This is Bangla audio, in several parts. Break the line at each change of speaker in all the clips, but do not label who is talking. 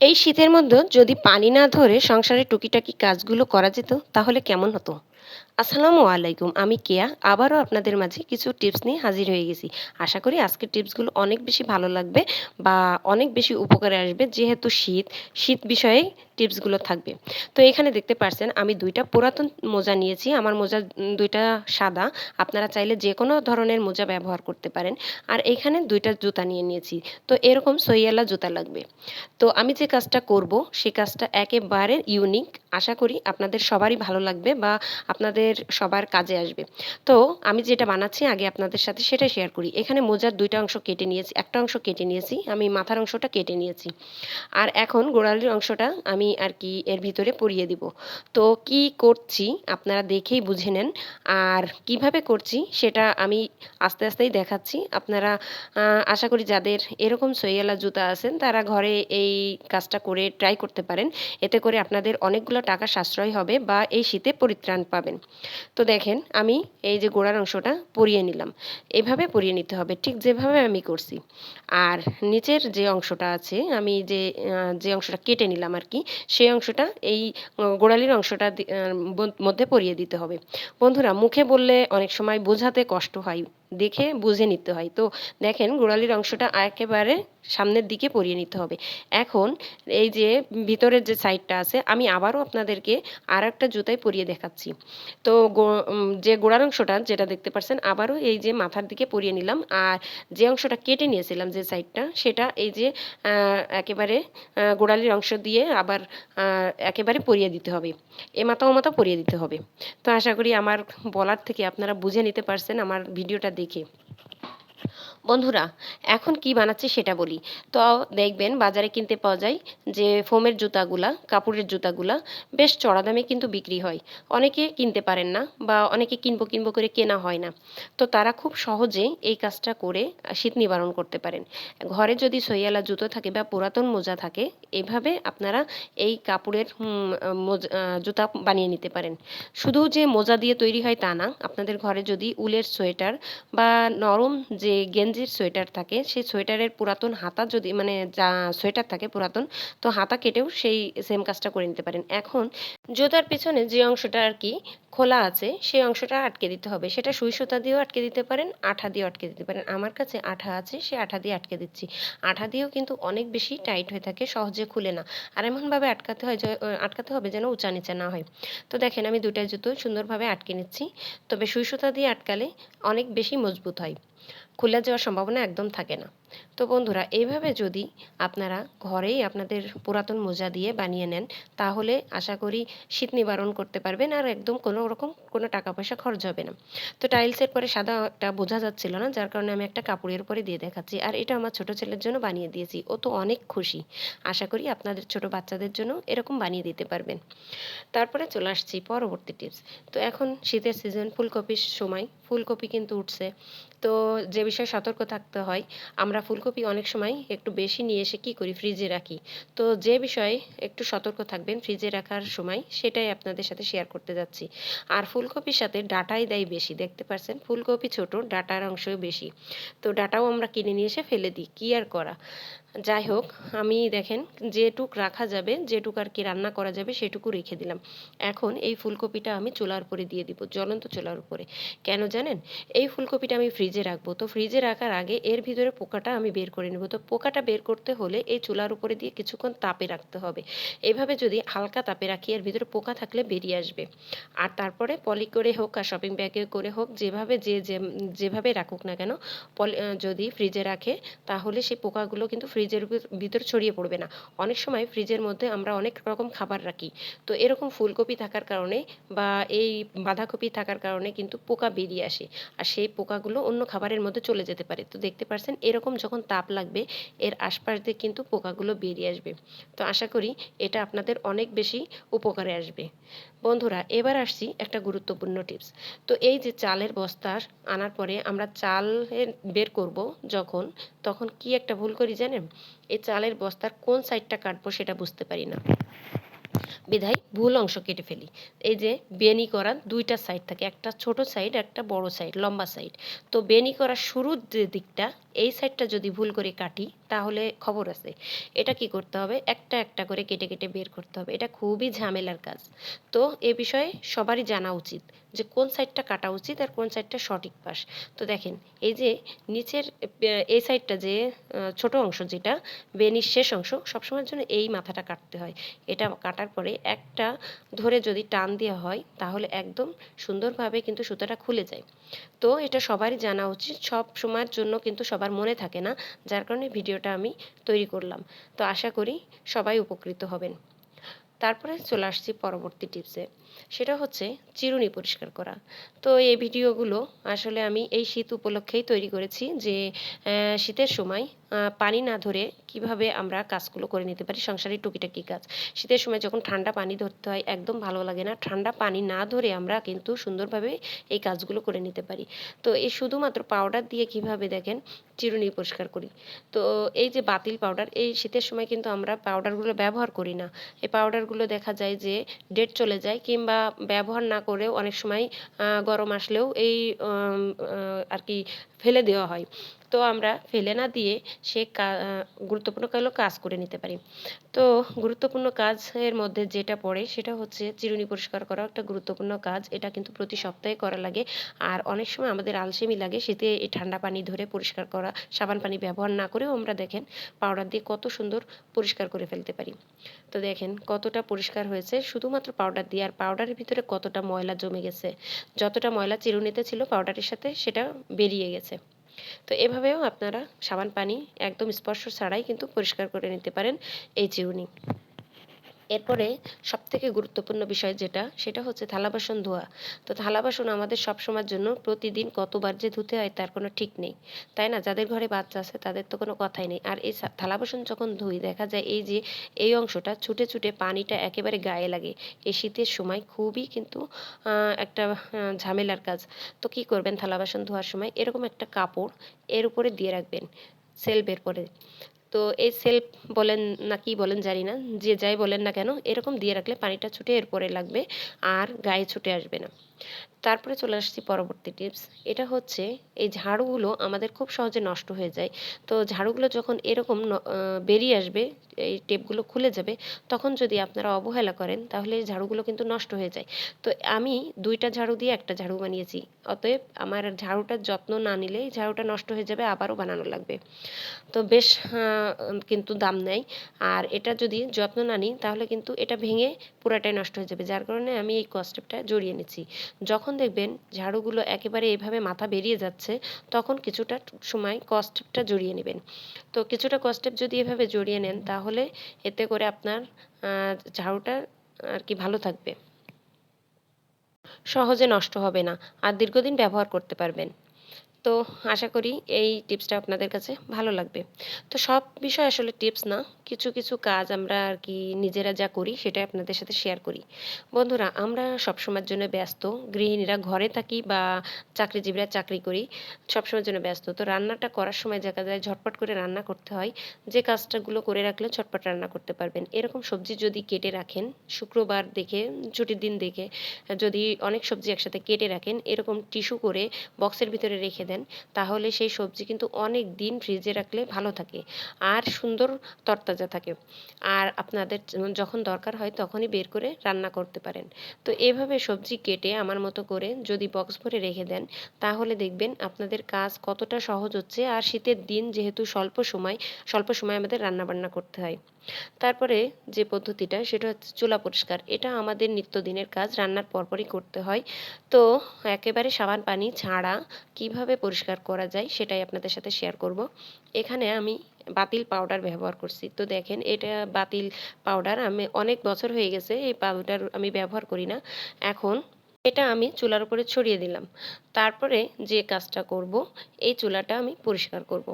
এই শীতের মধ্যে যদি পানি না ধরে সংসারের টুকিটাকি কাজগুলো করা যেত, তাহলে কেমন হতো? আসসালামু আলাইকুম, আমি কেয়া। আবারও আপনাদের মাঝে কিছু টিপস নিয়ে হাজির হয়ে গেছি। আশা করি আজকের টিপসগুলো অনেক বেশি ভালো লাগবে বা অনেক বেশি উপকারে আসবে, যেহেতু শীত শীত বিষয়ে টিপসগুলো থাকবে। তো এখানে দেখতে পারছেন, আমি দুইটা পুরাতন মোজা নিয়েছি। আমার মোজা দুইটা সাদা। আপনারা চাইলে যে কোনো ধরনের মোজা ব্যবহার করতে পারেন। আর এখানে দুইটা জুতা নিয়ে নিয়েছি। তো এরকম সইয়ালা জুতা লাগবে। তো আমি যে কাজটা করব, সে কাজটা একেবারে ইউনিক। আশা করি আপনাদের সবারই ভালো লাগবে বা আপনাদের সবার কাজে আসবে। তো আমি যেটা বানাচ্ছি আগে আপনাদের সাথে সেটা শেয়ার করি। এখানে মোজার দুইটা অংশ কেটে নিয়েছি, একটা অংশ কেটে নিয়েছি, আমি মাথার অংশটা কেটে নিয়েছি। আর এখন গোড়ালির অংশটা আমি আর কি এর ভিতরে পরিয়ে দিব। তো কি করছি আপনারা দেখেই বুঝে নেন। আর কীভাবে করছি সেটা আমি আস্তে আস্তেই দেখাচ্ছি। আপনারা আশা করি যাদের এরকম সইয়ালা জুতা আছেন, তারা ঘরে এই কাজটা করে ট্রাই করতে পারেন। এতে করে আপনাদের অনেকগুলো টাকা সাশ্রয় হবে বা এই শীতে পরিত্রাণ পাবেন। তো দেখেন, আমি এই যে গোড়ার অংশটা পরিয়ে নিলাম। এভাবে পরিয়ে নিতে হবে, ঠিক যেভাবে আমি করছি। আর নিচের যে অংশটা আছে, আমি যে যে অংশটা কেটে নিলাম আর কি, সেই অংশটা এই গোড়ালির অংশটা মধ্যে পরিয়ে দিতে হবে। বন্ধুরা, মুখে বললে অনেক সময় বোঝাতে কষ্ট হয়। দেখে বুঝে নিতে হয়। তো দেখেন গোড়ালির অংশটা একেবারে সামনের দিকে পরিয়ে নিতে হবে। এখন এই যে ভিতরের যে সাইডটা আছে, আমি আবারও আপনাদেরকে আর একটা জুতাই পরিয়ে দেখাচ্ছি। তো যে গোড়ার অংশটা যেটা দেখতে পাচ্ছেন আবারও এই যে মাথার দিকে পরিয়ে নিলাম। আর যে অংশটা কেটে নিয়েছিলাম যে সাইডটা, সেটা এই যে একেবারে গোড়ালির অংশ দিয়ে আবার একেবারে পরিয়ে দিতে হবে। এ মাথা ও মাথা পরিয়ে দিতে হবে। তো আশা করি আমার বলার থেকে আপনারা বুঝে নিতে পারছেন, আমার ভিডিওটা দেখে বন্ধুরা, এখন কি বানাচ্ছি সেটা বলি। তো দেখবেন বাজারে কিনতে পাওয়া যায় যে ফোমের জুতাগুলা, কাপড়ের জুতাগুলা বেশ চড়া দামে কিন্তু বিক্রি হয়। অনেকে কিনতে পারেন না বা অনেকে কিনবো কিনবো করে কেনা হয় না। তো তারা খুব সহজে এই কাজটা করে শীত নিবারণ করতে পারেন। ঘরে যদি সইয়ালা জুতো থাকে বা পুরাতন মোজা থাকে, এভাবে আপনারা এই কাপড়ের জুতা বানিয়ে নিতে পারেন। শুধু যে মোজা দিয়ে তৈরি হয় তা না, আপনাদের ঘরে যদি উলের সোয়েটার বা নরম যে গেঞ্জির সোয়েটার থাকে, সেই সোয়েটারের পুরাতন হাতা যদি মানে যা সোয়েটার থাকে পুরাতন, তো হাতা কেটেও সেই সেম কাজটা করে নিতে পারেন। এখন জুতার পেছনে যে অংশটা আর কি খোলা আছে, সেই অংশটা আটকে দিতে হবে। সেটা সুই সুতা দিয়েও আটকে দিতে পারেন, আঠা দিয়েও আটকে দিতে পারেন। আমার কাছে আঠা আছে, সে আঠা দিয়ে আটকে দিচ্ছি। আঠা দিয়েও কিন্তু অনেক বেশি টাইট হয়ে থাকে, সহজে খুলে না। আর এমনভাবে আটকাতে হয় যে আটকাতে হবে যেন উঁচা নিচে না হয়। তো দেখেন আমি দুটাই জুতো সুন্দরভাবে আটকে নিচ্ছি। তবে সুই সুতা দিয়ে আটকালে অনেক বেশি মজবুত হয়। খুলে যাওয়ার সম্ভাবনা একদম থাকে না। তো বন্ধুরা এইভাবে যদি আপনারা ঘরেই আপনাদের পুরাতন মোজা দিয়ে বানিয়ে নেন, তাহলে আশা করি শীত নিবারণ করতে পারবেন আর একদম কোনো রকম কোনো টাকা পয়সা খরচ হবে না। তো টাইলসের পরে সাদাটা বোঝা যাচ্ছিল না, যার কারণে আমি একটা কাপড়ের উপরে দিয়ে দেখাচ্ছি। আর এটা আমার ছোট ছেলের জন্য বানিয়ে দিয়েছি, ও তো অনেক খুশি। আশা করি আপনাদের ছোট বাচ্চাদের জন্য এরকম বানিয়ে দিতে পারবেন। তারপরে চলে আসছি পরবর্তী টিপস তো এখন শীতের সিজন ফুলকপির সময়, ফুলকপি কিন্তু উঠছে। তো যে বিষয়ে সতর্ক থাকতে হয়, আমরা ফুলকপি অনেক সময় একটু বেশি নিয়ে এসে কি করি? ফ্রিজে রাখি। তো যে বিষয়ে একটু সতর্ক থাকবেন ফ্রিজে রাখার সময়, সেটাই আপনাদের সাথে শেয়ার করতে যাচ্ছি। আর ফুলকপির সাথে ডাটাই দেয় বেশি, দেখতে পাচ্ছেন ফুলকপি ছোট, ডাটার অংশও বেশি। তো ডাটাও আমরা কিনে নিয়ে এসে ফেলে দিই, কী আর করা? যাই হোক, আমি দেখেন যেটুক রাখা যাবে, যেটুক আর কি রান্না করা যাবে সেটুকু রেখে দিলাম। এখন এই ফুলকপিটা আমি চুলার উপরে দিয়ে দিব, জ্বলন্ত চুলার উপরে। কেন জানেন? এই ফুলকপিটা আমি ফ্রিজে রাখব। তো ফ্রিজে রাখার আগে এর ভিতরে পোকাটা আমি বের করে নেব। তো পোকাটা বের করতে হলে এই চুলার উপরে দিয়ে কিছুক্ষণ তাপে রাখতে হবে। এভাবে যদি হালকা তাপে রাখি, এর ভিতরে পোকা থাকলে বেরিয়ে আসবে। আর তারপরে পলি করে হোক আর শপিং ব্যাগে করে হোক, যেভাবে যে যেভাবে রাখুক না কেন, পলি, যদি ফ্রিজে রাখে, তাহলে সেই পোকাগুলো কিন্তু ফ্রিজের ভিতর ছড়িয়ে পড়বে না। অনেক সময় ফ্রিজের মধ্যে আমরা অনেক রকম খাবার রাখি। তো এরকম ফুলকপি থাকার কারণে বা এই বাঁধাকপি থাকার কারণে কিন্তু পোকা বেরিয়ে আসে। আর সেই পোকাগুলো অন্য খাবারের মধ্যে চলে যেতে পারে। তো দেখতে পাচ্ছেন এরকম যখন তাপ লাগবে, এর আশপাশ দিয়ে কিন্তু পোকাগুলো বেরিয়ে আসবে। তো আশা করি এটা আপনাদের অনেক বেশি উপকারে আসবে। বন্ধুরা, এবার আসছি একটা গুরুত্বপূর্ণ টিপস। তো এই যে চালের বস্তা আনার পরে আমরা চাল বের করব যখন, তখন কি একটা ভুল করি জানেন? এই চালের বস্তার কোন সাইডটা কাটবো সেটা বুঝতে পারি না। বিধায় ভুল অংশ কেটে ফেলি। এই যে বেনি করার দুইটা সাইড থাকে, একটা ছোট সাইড একটা বড় সাইড লম্বা সাইড তো বেনি করার শুরুর যে দিকটা, এই সাইডটা যদি ভুল করে কাটি, তাহলে খবর আছে। এটা কি করতে হবে? একটা একটা করে কেটে কেটে বের করতে হবে। এটা খুবই ঝামেলার কাজ। তো এ বিষয়ে সবারই জানা উচিত যে কোন সাইডটা কাটা উচিত আর কোন সাইডটা সঠিক পাশ। তো দেখেন, এই যে নিচের এই সাইডটা যে ছোট অংশ যেটা বেনির শেষ অংশ, সবসময়ের জন্য এই মাথাটা কাটতে হয়। এটা কাটার পরে একটা ধরে যদি টান দেওয়া হয়, তাহলে একদম সুন্দরভাবে কিন্তু সুতাটা খুলে যায়। তো এটা সবারই জানা উচিত, সব সময়ের জন্য কিন্তু সবার মনে থাকে না, যার কারণে ভিডিওটা আমি তৈরি করলাম। তো আশা করি সবাই উপকৃত হবেন। তারপরে চলে আসছি পরবর্তী টিপসে সেটা হচ্ছে চিরুনি পরিষ্কার করা। তো এই ভিডিওগুলো আসলে আমি এই শীত উপলক্ষেই তৈরি করেছি যে শীতের সময় পানি না ধরে কীভাবে আমরা কাজগুলো করে নিতে পারি? সংসারের টুকিটাকি কাজ। শীতের সময় যখন ঠান্ডা পানি ধরতে হয়, একদম ভালো লাগে না। ঠান্ডা পানি না ধরে আমরা কিন্তু সুন্দরভাবে এই কাজগুলো করে নিতে পারি। তো এই শুধুমাত্র পাউডার দিয়ে কীভাবে দেখেন? চিরুনি পরিষ্কার করি। তো এই যে বাতিল পাউডার এই শীতের সময় কিন্তু আমরা পাউডারগুলো ব্যবহার করি না। এই পাউডারগুলো দেখা যায় যে ডেট চলে যায় কিংবা ব্যবহার না করেও অনেক সময় গরম আসলেও এই আর কি ফেলে দেওয়া হয়। তো আমরা ফেলে না দিয়ে সে গুরুত্বপূর্ণ হলো কাজ করে নিতে পারি। তো গুরুত্বপূর্ণ কাজের মধ্যে যেটা পড়ে সেটা হচ্ছে চিরুনি পরিষ্কার করা একটা গুরুত্বপূর্ণ কাজ। এটা কিন্তু প্রতি সপ্তাহে করা লাগে। আর অনেক সময় আমাদের আলসেমি লাগে, শীতে এই ঠান্ডা পানি ধরে পরিষ্কার করা, সাবান পানি ব্যবহার না করেও আমরা দেখেন পাউডার দিয়ে কত সুন্দর পরিষ্কার করে ফেলতে পারি। তো দেখেন কতটা পরিষ্কার হয়েছে, শুধুমাত্র পাউডার দিয়ে। আর পাউডারের ভিতরে কতটা ময়লা জমে গেছে, যতটা ময়লা চিরুনিতে ছিল পাউডারের সাথে সেটা বেরিয়ে গেছে। তো এভাবেও আপনারা সাবান, পানি একদম স্পর্শ ছাড়াই কিন্তু পরিষ্কার করে নিতে পারেন এই চিরুনি। এরপরে সবথেকে গুরুত্বপূর্ণ বিষয় যেটা, সেটা হচ্ছে থালা বাসন ধোয়া। তো থালা বাসন আমাদের সব সবসময়ের জন্য প্রতিদিন কতবার যে ধুতে হয় তার কোনো ঠিক নেই। তাই না? যাদের ঘরে বাচ্চা আছে তাদের তো কোনো কথাই নেই। আর এই থালা বাসন যখন ধুই, দেখা যায় এই যে, এই অংশটা ছুটে ছুটে পানিটা একেবারে গায়ে লাগে। এই শীতের সময় খুবই কিন্তু একটা ঝামেলার কাজ। তো কি করবেন? থালা বাসন ধোয়ার সময় এরকম একটা কাপড় এর উপরে দিয়ে রাখবেন। সেলফের পরে তো এই সেলফ বলেন না কি বলেন জানি না, যে যাই বলেন না কেন, এরকম দিয়ে রাখলে পানিটা ছুটে এরপরে লাগবে আর গায়ে ছুটে আসবে না। তারপরে চলে আসছি পরবর্তী টিপস এটা হচ্ছে, এই ঝাড়ুগুলো আমাদের খুব সহজে নষ্ট হয়ে যায়। তো ঝাড়ুগুলো যখন এরকম বেরিয়ে আসবে, এই টেপগুলো খুলে যাবে, তখন যদি আপনারা অবহেলা করেন, তাহলে এই ঝাড়ুগুলো কিন্তু নষ্ট হয়ে যায়। তো আমি দুইটা ঝাড়ু দিয়ে একটা ঝাড়ু বানিয়েছি। অতএব আমার ঝাড়ুটার যত্ন না নিলে ঝাড়ুটা নষ্ট হয়ে যাবে, আবারও বানানো লাগবে। তো বেশ কিন্তু দাম নেয়। আর এটা যদি যত্ন না নিই, তাহলে কিন্তু এটা ভেঙে পুরাটাই নষ্ট হয়ে যাবে। যার কারণে আমি এই কস্টেপটা জড়িয়ে নিচ্ছি। যখন দেখবেন ঝাড়ুগুলো একেবারে এভাবে মাথা বেরিয়ে যাচ্ছে, তখন কিছুটা সময় কস্টেপটা জড়িয়ে নেবেন। তো কিছুটা কস্টেপ যদি এভাবে জড়িয়ে নেন, তাহলে এতে করে আপনার ঝাড়ুটা আর কি ভালো থাকবে। সহজে নষ্ট হবে না, আর দীর্ঘদিন ব্যবহার করতে পারবেন। তো আশা করি এই টিপসটা আপনাদের কাছে ভালো লাগবে। তো সব বিষয় আসলে টিপস না, কিছু কিছু কাজ আমরা আর কি নিজেরা যা করি সেটাই আপনাদের সাথে শেয়ার করি। বন্ধুরা, আমরা সবসময়ের জন্য ব্যস্ত, গৃহিণীরা ঘরে থাকি বা চাকরিজীবীরা চাকরি করি, সবসময়ের জন্য ব্যস্ত। তো রান্নাটা করার সময় দেখা যায় ঝটপট করে রান্না করতে হয়, যে কাজটাগুলো করে রাখলে ঝটপট রান্না করতে পারবেন। এরকম সবজি যদি কেটে রাখেন, শুক্রবার দেখে, ছুটির দিন দেখে, যদি অনেক সবজি একসাথে কেটে রাখেন, এরকম টিস্যু করে বক্সের ভিতরে রেখে দেন, তাহলে সেই সবজি কিন্তু অনেক দিন ফ্রিজে রাখলে ভালো থাকে আর সুন্দর তরতাজা থাকে। আর আপনাদের যখন দরকার হয় তখনই বের করে রান্না করতে পারেন। তো এভাবে সবজি কেটে আমার মতো করে যদি বক্স ভরে রেখে দেন, তাহলে দেখবেন আপনাদের কাজ কতটা সহজ হচ্ছে আর শীতের দিন যেহেতু স্বল্প সময় স্বল্প সময় আমাদের রান্নাবান্না করতে হয়। তারপরে যে পদ্ধতিটা সেটা হচ্ছে চুলা পরিষ্কার। এটা আমাদের নিত্যদিনের কাজ, রান্নার পরপরই করতে হয়। তো একেবারে সাবান, পানি ছাড়া কীভাবে পরিষ্কার করা যায়, সেটাই আপনাদের সাথে শেয়ার করব। এখানে আমি বাতিল পাউডার ব্যবহার করছি। তো দেখেন, এটা বাতিল পাউডার আমি অনেক বছর হয়ে গেছে, এই পাউডার আমি ব্যবহার করি না। এখন এটা আমি চুলার উপরে ছড়িয়ে দিলাম। তারপরে যে কাজটা করব, এই চুলাটা আমি পরিষ্কার করব।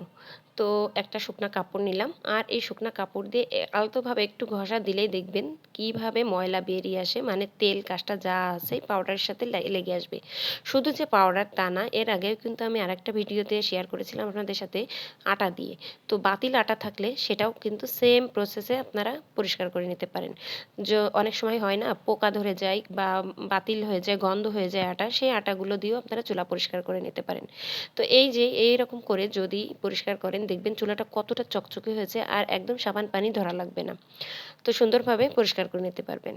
তো একটা শুকনা কাপড় নিলাম। আর এই শুকনা কাপড় দিয়ে আলতোভাবে একটু ঘষা দিলেই দেখবেন কীভাবে ময়লা বেরিয়ে আসে। মানে তেল কাজটা যা আছে পাউডারের সাথে লেগে আসবে। শুধু যে পাউডার তা না, এর আগেও কিন্তু আমি আরেকটা ভিডিওতে শেয়ার করেছিলাম আপনাদের সাথে আটা দিয়ে। তো বাতিল আটা থাকলে সেটাও কিন্তু সেম প্রসেসে আপনারা পরিষ্কার করে নিতে পারেন। যে, অনেক সময় হয় না, পোকা ধরে যায় বা বাতিল হয়ে যায়, গন্ধ হয়ে যায় আটা, সেই আটাগুলো দিয়েও আপনারা চুলা পরিষ্কার করে নিতে পারেন। তো এই যে এই রকম করে যদি পরিষ্কার করেন দেখবেন চুলাটা কতটা চকচকে হয়েছে আর একদম সাবান পানি ধরা লাগবে না। তো সুন্দরভাবে পরিষ্কার করে নিতে পারবেন।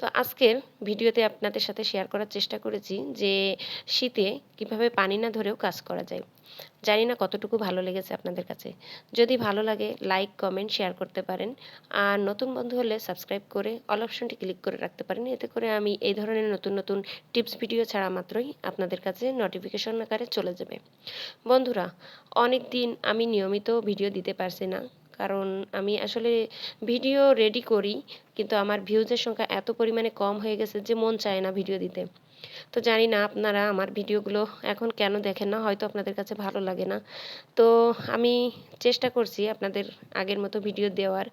তো আজকের ভিডিওতে আপনাদের সাথে শেয়ার করার চেষ্টা করেছি যে শীতে কীভাবে পানি না ধরেও কাজ করা যায়। জানি না কতটুকু ভালো লেগেছে আপনাদের কাছে। যদি ভালো লাগে লাইক কমেন্ট শেয়ার করতে পারেন। আর নতুন বন্ধু হলে সাবস্ক্রাইব করে অল অপশনটি ক্লিক করে রাখতে পারেন। এতে করে আমি এই ধরনের নতুন নতুন টিপস ভিডিও ছাড়া মাত্রই আপনাদের কাছে নোটিফিকেশন আকারে চলে যাবে। বন্ধুরা অনেক দিন আমি নিয়মিত ভিডিও দিতে পারছি না। কারণ আমি আসলে ভিডিও রেডি করি, কিন্তু আমার ভিউজের সংখ্যা এত পরিমাণে কম হয়ে গেছে যে মন চায় না ভিডিও দিতে। তো জানি না আপনারা আমার ভিডিওগুলো এখন কেন দেখেন না, হয়তো আপনাদের কাছে ভালো লাগে না। তো আমি চেষ্টা করছি আপনাদের আগের মতো ভিডিও দেওয়ার।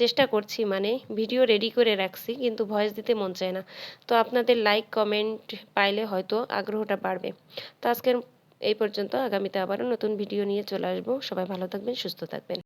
চেষ্টা করছি মানে ভিডিও রেডি করে রাখছি, কিন্তু ভয়েস দিতে মন চায় না। তো আপনাদের লাইক কমেন্ট পাইলে হয়তো আগ্রহটা বাড়বে। তো আজকের এই পর্যন্ত, আগামীতে আবারও নতুন ভিডিও নিয়ে চলে আসব। সবাই ভালো থাকবেন, সুস্থ থাকবেন।